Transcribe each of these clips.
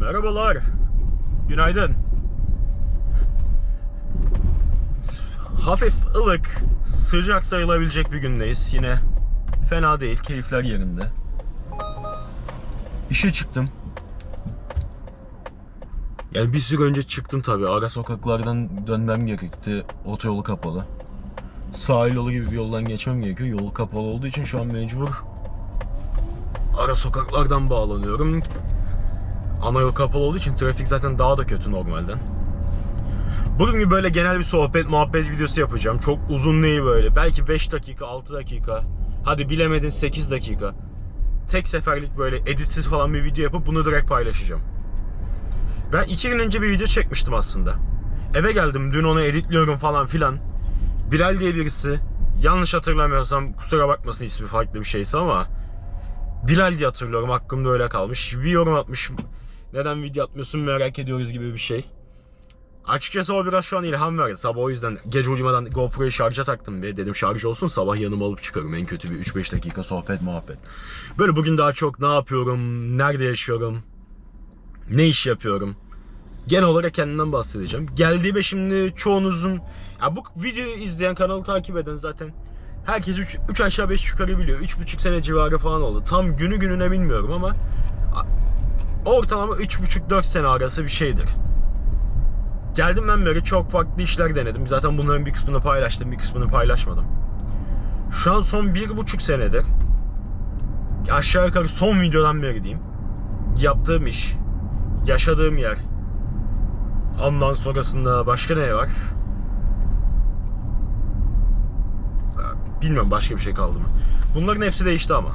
Merhabalar. Günaydın. Hafif ılık, sıcak sayılabilecek bir gündeyiz. Yine fena değil, keyifler yerinde. İşe çıktım. Yani bir süre önce çıktım tabii. Ara sokaklardan dönmem gerekti. Otoyolu kapalı. Sahil yolu gibi bir yoldan geçmem gerekiyor. Yol kapalı olduğu için şu an mecbur ara sokaklardan bağlanıyorum. Ana yol kapalı olduğu için trafik zaten daha da kötü normalden. Bugün böyle genel bir sohbet muhabbet videosu yapacağım. Çok uzun değil böyle. Belki 5 dakika, 6 dakika. Hadi bilemedin 8 dakika. Tek seferlik böyle editsiz falan bir video yapıp bunu direkt paylaşacağım. Ben 2 gün önce bir video çekmiştim aslında. Eve geldim dün onu editliyorum falan filan. Bilal diye birisi yanlış hatırlamıyorsam kusura bakmasın ismi farklı bir şeyse ama Bilal diye hatırlıyorum aklımda öyle kalmış. Bir yorum atmış. Neden video atmıyorsun merak ediyoruz gibi bir şey. Açıkçası o biraz şu an ilham verdi. Sabah o yüzden gece uyumadan GoPro'yu şarja taktım bir. Dedim şarj olsun sabah yanıma alıp çıkarım. En kötü bir 3-5 dakika sohbet muhabbet. Böyle bugün daha çok ne yapıyorum, nerede yaşıyorum, ne iş yapıyorum. Genel olarak kendimden bahsedeceğim. Geldiğime şimdi çoğunuzun... Ya bu videoyu izleyen, kanalı takip eden zaten herkes 3 aşağı 5 yukarı biliyor. 3,5 sene civarı falan oldu. Tam günü gününe bilmiyorum ama ortalama 3,5-4 sene arası bir şeydir. Geldiğimden beri çok farklı işler denedim. Zaten bunların bir kısmını paylaştım, bir kısmını paylaşmadım. Şu an son 1,5 senedir aşağı yukarı son videodan beri diyeyim. Yaptığım iş, yaşadığım yer. Ondan sonrasında başka ne var? Bilmiyorum başka bir şey kaldı mı. Bunların hepsi değişti ama.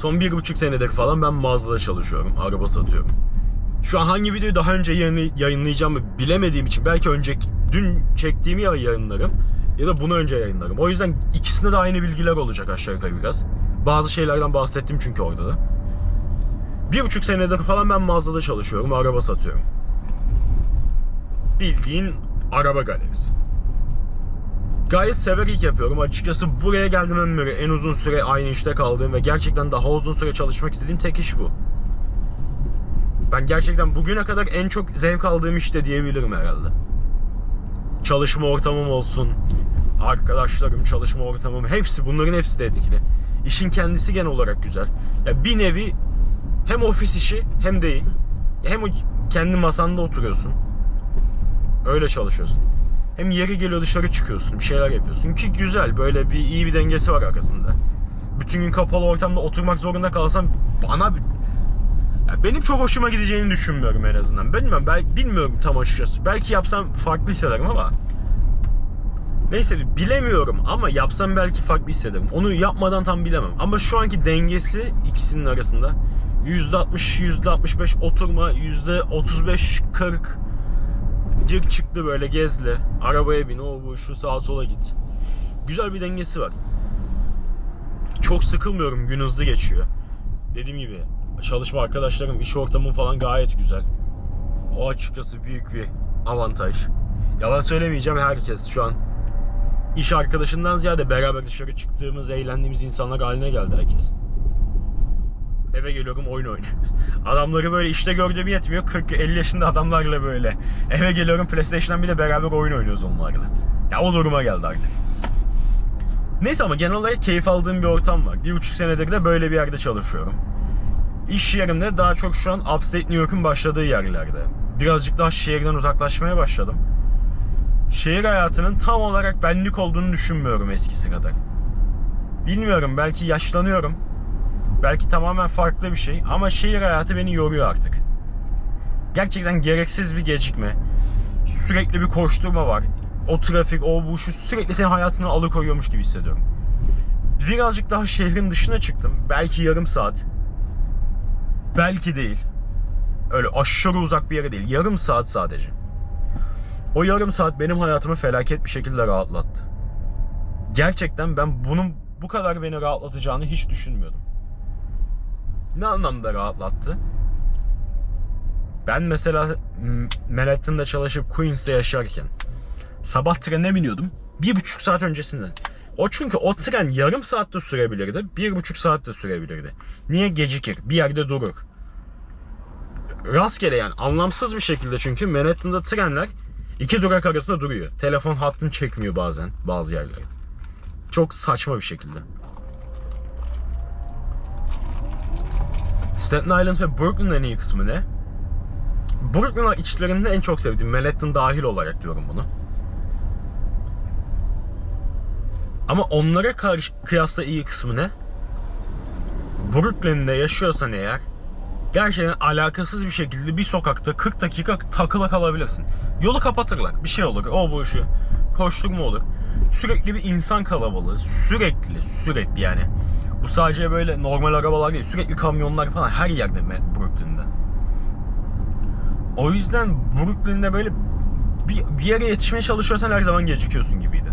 Son bir buçuk senedir falan ben mağazada çalışıyorum. Araba satıyorum. Şu an hangi videoyu daha önce yayınlayacağımı bilemediğim için belki önce dün çektiğimi ya yayınlarım ya da bunu önce yayınlarım. O yüzden ikisinde de aynı bilgiler olacak aşağı yukarı biraz. Bazı şeylerden bahsettim çünkü orada da. Bir buçuk senedir falan ben mağazada çalışıyorum. Araba satıyorum. Bildiğin araba galerisi gayet severek yapıyorum. Açıkçası buraya geldiğimden beri en uzun süre aynı işte kaldığım ve gerçekten daha uzun süre çalışmak istediğim tek iş bu. Ben gerçekten bugüne kadar en çok zevk aldığım işte diyebilirim herhalde. Çalışma ortamım olsun, arkadaşlarım, çalışma ortamım hepsi bunların hepsi de etkili. İşin kendisi genel olarak güzel. Ya bir nevi hem ofis işi hem değil. Hem kendi masanda oturuyorsun. Öyle çalışıyorsun. Hem yeri geliyor dışarı çıkıyorsun, bir şeyler yapıyorsun ki güzel böyle bir iyi bir dengesi var arkasında. Bütün gün kapalı ortamda oturmak zorunda kalsam bana ya benim çok hoşuma gideceğini düşünmüyorum en azından. Bilmiyorum, ben bilmiyorum tam açıkçası. Belki yapsam farklı hissederim ama Neyse bilemiyorum ama yapsam belki farklı hissederim. Onu yapmadan tam bilemem. Ama şu anki dengesi ikisinin arasında %60, %65 oturma, %35-40 Cık çıktı böyle gezle. Arabaya bin o bu şu sağa sola git. Güzel bir dengesi var. Çok sıkılmıyorum gün hızlı geçiyor. Dediğim gibi çalışma arkadaşlarım, iş ortamım falan gayet güzel. O açıkçası büyük bir avantaj. Yalan söylemeyeceğim herkes şu an iş arkadaşından ziyade beraber dışarı çıktığımız, eğlendiğimiz insanlar haline geldi herkes. Eve geliyorum oyun oynuyoruz. Adamları böyle işte gördüğüm yetmiyor. 40-50 yaşında adamlarla böyle. Eve geliyorum PlayStation'dan bile beraber oyun oynuyoruz onlarla. Ya o duruma geldi artık. Neyse ama genel olarak keyif aldığım bir ortam var. Bir buçuk senedir de böyle bir yerde çalışıyorum. İş yerimde daha çok şu an Upstate New York'un başladığı yerlerde. Birazcık daha şehirden uzaklaşmaya başladım. Şehir hayatının tam olarak benlik olduğunu düşünmüyorum eskisi kadar. Bilmiyorum belki yaşlanıyorum Belki tamamen farklı bir şey ama şehir hayatı beni yoruyor artık. Gerçekten gereksiz bir gecikme. Sürekli bir koşturma var. O trafik, o bu şu sürekli senin hayatını alıkoyuyormuş gibi hissediyorum. Birazcık daha şehrin dışına çıktım. Belki yarım saat. Belki değil. Öyle aşırı uzak bir yere değil. Yarım saat sadece. O yarım saat benim hayatımı felaket bir şekilde rahatlattı. Gerçekten ben bunun bu kadar beni rahatlatacağını hiç düşünmüyordum. Ne anlamda rahatlattı? Ben mesela Manhattan'da çalışıp Queens'te yaşarken sabah trene biniyordum. Bir buçuk saat öncesinden. O çünkü o tren yarım saatte sürebilirdi. Bir buçuk saatte sürebilirdi. Niye gecikir? Bir yerde durur. rastgele yani anlamsız bir şekilde çünkü Manhattan'da trenler iki durak arasında duruyor. Telefon hattını çekmiyor bazen bazı yerlerde. Çok saçma bir şekilde. Staten Island ve Brooklyn'ın en iyi kısmı ne? Brooklyn içlerinde en çok sevdiğim Manhattan dahil olarak diyorum bunu. Ama onlara karşı kıyasla iyi kısmı ne? Brooklyn'de yaşıyorsan eğer gerçekten alakasız bir şekilde bir sokakta 40 dakika takıla kalabilirsin. Yolu kapatırlar. Bir şey olur. O bu şu. Koşturma olur. Sürekli bir insan kalabalığı. Sürekli sürekli yani. Bu sadece böyle normal arabalar değil. Sürekli kamyonlar falan her yerde Brooklyn'de. O yüzden Brooklyn'de böyle bir, bir yere yetişmeye çalışıyorsan her zaman gecikiyorsun gibiydi.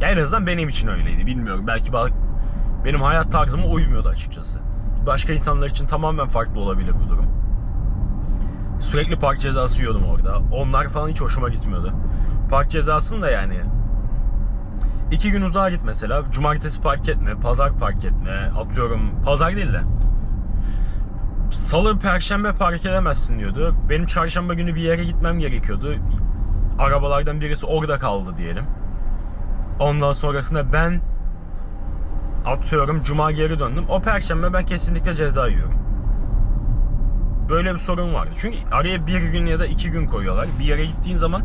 Ya en azından benim için öyleydi. Bilmiyorum. Belki benim hayat tarzıma uymuyordu açıkçası. Başka insanlar için tamamen farklı olabilir bu durum. Sürekli park cezası yiyordum orada. Onlar falan hiç hoşuma gitmiyordu. Park cezasını da yani iki gün uzağa git mesela. Cumartesi park etme, pazar park etme. Atıyorum pazar değil de. Salı, perşembe park edemezsin diyordu. Benim çarşamba günü bir yere gitmem gerekiyordu. Arabalardan birisi orada kaldı diyelim. Ondan sonrasında ben atıyorum cuma geri döndüm. O perşembe ben kesinlikle ceza yiyorum. Böyle bir sorun vardı. Çünkü araya bir gün ya da iki gün koyuyorlar. Bir yere gittiğin zaman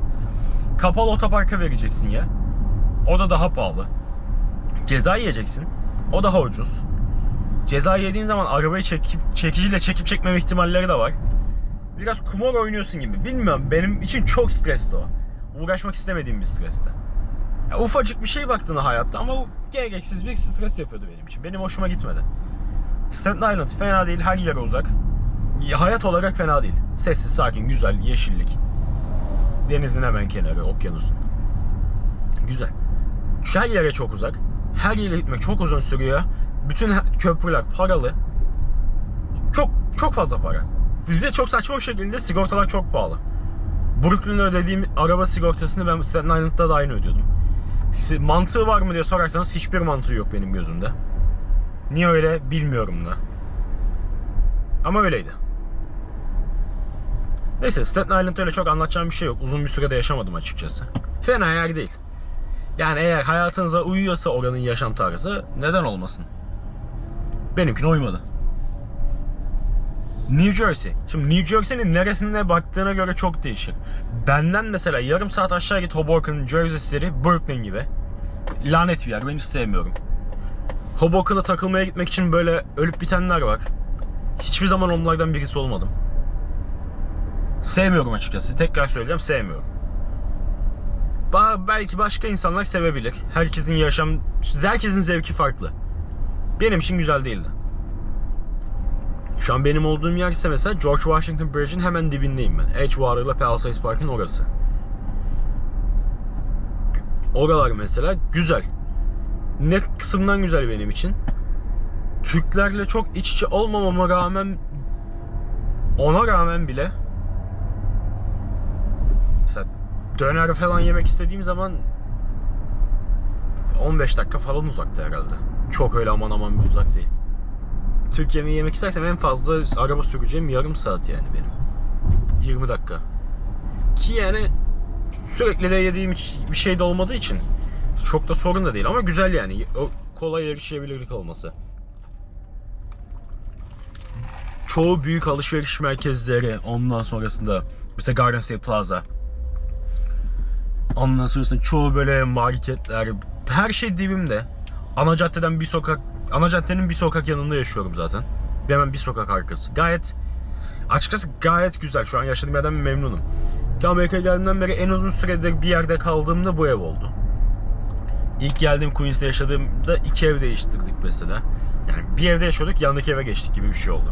kapalı otoparka vereceksin ya. O da daha pahalı. Ceza yiyeceksin. O daha ucuz. Ceza yediğin zaman arabayı çekip çekiciyle çekip çekmeme ihtimalleri de var. Biraz kumar oynuyorsun gibi. Bilmiyorum benim için çok stresli o. Uğraşmak istemediğim bir streste. Ya ufacık bir şey baktığında hayatta ama o gereksiz bir stres yapıyordu benim için. Benim hoşuma gitmedi. Staten Island fena değil, her yere uzak. Ya, Hayat olarak fena değil. Sessiz, sakin, güzel, yeşillik. Denizin hemen kenarı, okyanusun. Güzel. Her yere çok uzak. Her yere gitmek çok uzun sürüyor. Bütün köprüler paralı. Çok çok fazla para. Bir de çok saçma bir şekilde sigortalar çok pahalı. Brooklyn'de ödediğim araba sigortasını ben Staten Island'da da aynı ödüyordum. Mantığı var mı diye sorarsanız hiçbir mantığı yok benim gözümde. Niye öyle bilmiyorum da. Ama öyleydi. Neyse Staten Island'da öyle çok anlatacağım bir şey yok. Uzun bir sürede yaşamadım açıkçası. Fena yer değil. Yani eğer hayatınıza uyuyorsa oranın yaşam tarzı neden olmasın? Benimkine uymadı. New Jersey. Şimdi New Jersey'nin neresine baktığına göre çok değişir. Benden mesela yarım saat aşağı git Hoboken, Jersey City, Brooklyn gibi. Lanet bir yer. Ben hiç sevmiyorum. Hoboken'a takılmaya gitmek için böyle ölüp bitenler var. Hiçbir zaman onlardan birisi olmadım. Sevmiyorum açıkçası. Tekrar söyleyeceğim sevmiyorum. Ba- belki başka insanlar sevebilir. Herkesin yaşam, herkesin zevki farklı. Benim için güzel değildi. Şu an benim olduğum yer ise mesela George Washington Bridge'in hemen dibindeyim ben. Edgewater ile Palisades Park'ın orası. Oralar mesela güzel. Ne kısımdan güzel benim için? Türklerle çok iç içe olmamama rağmen ona rağmen bile mesela döner falan yemek istediğim zaman 15 dakika falan uzakta herhalde. Çok öyle aman aman bir uzak değil. Türk yemeği yemek istersem en fazla araba süreceğim yarım saat yani benim. 20 dakika. Ki yani sürekli de yediğim bir şey de olmadığı için çok da sorun da değil ama güzel yani. Kolay erişebilirlik olması. Çoğu büyük alışveriş merkezleri ondan sonrasında mesela Garden State Plaza Ondan sonrasında çoğu böyle marketler her şey dibimde. Ana caddeden bir sokak ana caddenin bir sokak yanında yaşıyorum zaten. Bir Hemen bir sokak arkası. Gayet açıkçası gayet güzel. Şu an yaşadığım yerden memnunum. Ki Amerika'ya geldiğimden beri en uzun süredir bir yerde kaldığımda bu ev oldu. İlk geldiğim Queens'te yaşadığımda iki ev değiştirdik mesela. Yani bir evde yaşıyorduk yanındaki eve geçtik gibi bir şey oldu.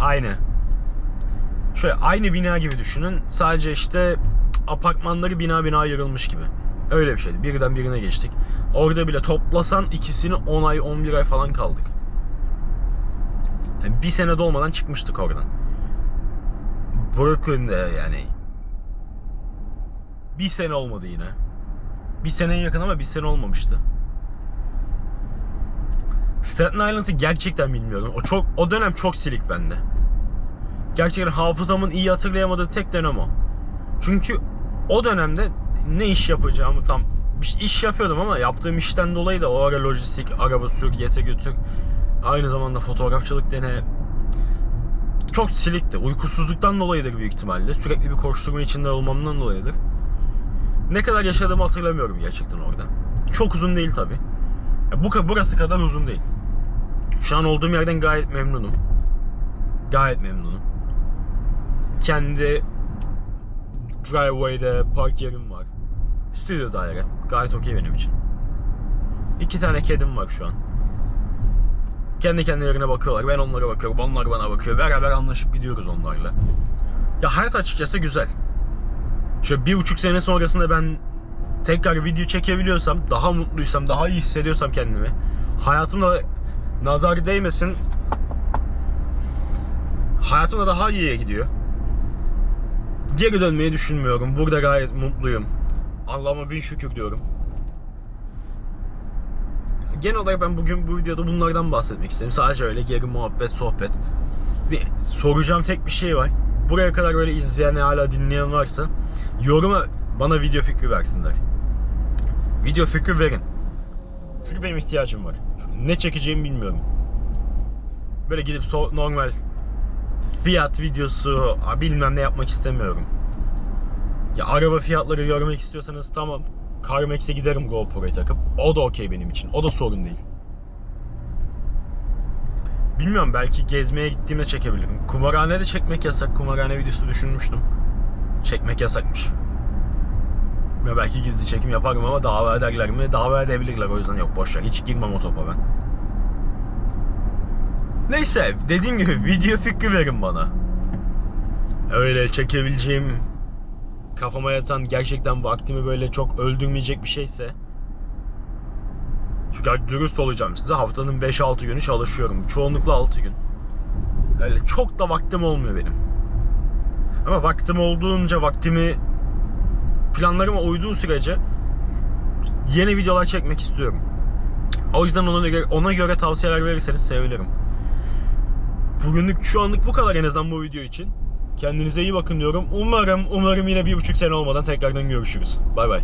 Aynı. Şöyle aynı bina gibi düşünün. Sadece işte apartmanları bina bina ayrılmış gibi. Öyle bir şeydi. Birden birine geçtik. Orada bile toplasan ikisini 10 ay 11 ay falan kaldık. Yani bir sene dolmadan çıkmıştık oradan. Brooklyn'de yani bir sene olmadı yine. Bir seneye yakın ama bir sene olmamıştı. Staten Island'ı gerçekten bilmiyorum. O çok o dönem çok silik bende. Gerçekten hafızamın iyi hatırlayamadığı tek dönem o. Çünkü o dönemde ne iş yapacağımı tam iş yapıyordum ama yaptığım işten dolayı da o ara lojistik, araba sür, getir götür. Aynı zamanda fotoğrafçılık dene. Çok silikti. Uykusuzluktan dolayıdır büyük ihtimalle. Sürekli bir koşturma içinde olmamdan dolayıdır. Ne kadar yaşadığımı hatırlamıyorum gerçekten orada. Çok uzun değil tabi. Bu burası kadar uzun değil. Şu an olduğum yerden gayet memnunum. Gayet memnunum. Kendi driveway'de park yerim var. Stüdyo daire. Gayet okey benim için. İki tane kedim var şu an. Kendi kendilerine bakıyorlar. Ben onlara bakıyorum. Onlar bana bakıyor. Beraber anlaşıp gidiyoruz onlarla. Ya hayat açıkçası güzel. Şöyle bir buçuk sene sonrasında ben tekrar video çekebiliyorsam, daha mutluysam, daha iyi hissediyorsam kendimi. Hayatımda nazar değmesin. Hayatımda daha iyiye gidiyor. Geri dönmeyi düşünmüyorum. Burada gayet mutluyum. Allah'ıma bin şükür diyorum. Genel olarak ben bugün bu videoda bunlardan bahsetmek istedim. Sadece öyle geri muhabbet, sohbet. Bir soracağım tek bir şey var. Buraya kadar böyle izleyen, hala dinleyen varsa yoruma bana video fikri versinler. Video fikri verin. Çünkü benim ihtiyacım var. Ne çekeceğimi bilmiyorum. Böyle gidip so- normal fiyat videosu bilmem ne yapmak istemiyorum. Ya araba fiyatları görmek istiyorsanız tamam. CarMax'e giderim GoPro'yu takıp. O da okey benim için. O da sorun değil. Bilmiyorum belki gezmeye gittiğimde çekebilirim. Kumarhanede çekmek yasak. Kumarhane videosu düşünmüştüm. Çekmek yasakmış. Ya belki gizli çekim yaparım ama dava ederler mi? Dava edebilirler o yüzden yok boşver. Hiç girmem o topa ben. Neyse dediğim gibi video fikri verin bana. Öyle çekebileceğim kafama yatan gerçekten vaktimi böyle çok öldürmeyecek bir şeyse çünkü dürüst olacağım size haftanın 5-6 günü çalışıyorum. Çoğunlukla 6 gün. Öyle çok da vaktim olmuyor benim. Ama vaktim olduğunca vaktimi planlarıma uyduğu sürece yeni videolar çekmek istiyorum. O yüzden ona göre, ona göre tavsiyeler verirseniz sevinirim. Bugünlük şu anlık bu kadar en azından bu video için. Kendinize iyi bakın diyorum. Umarım umarım yine bir buçuk sene olmadan tekrardan görüşürüz. Bay bay.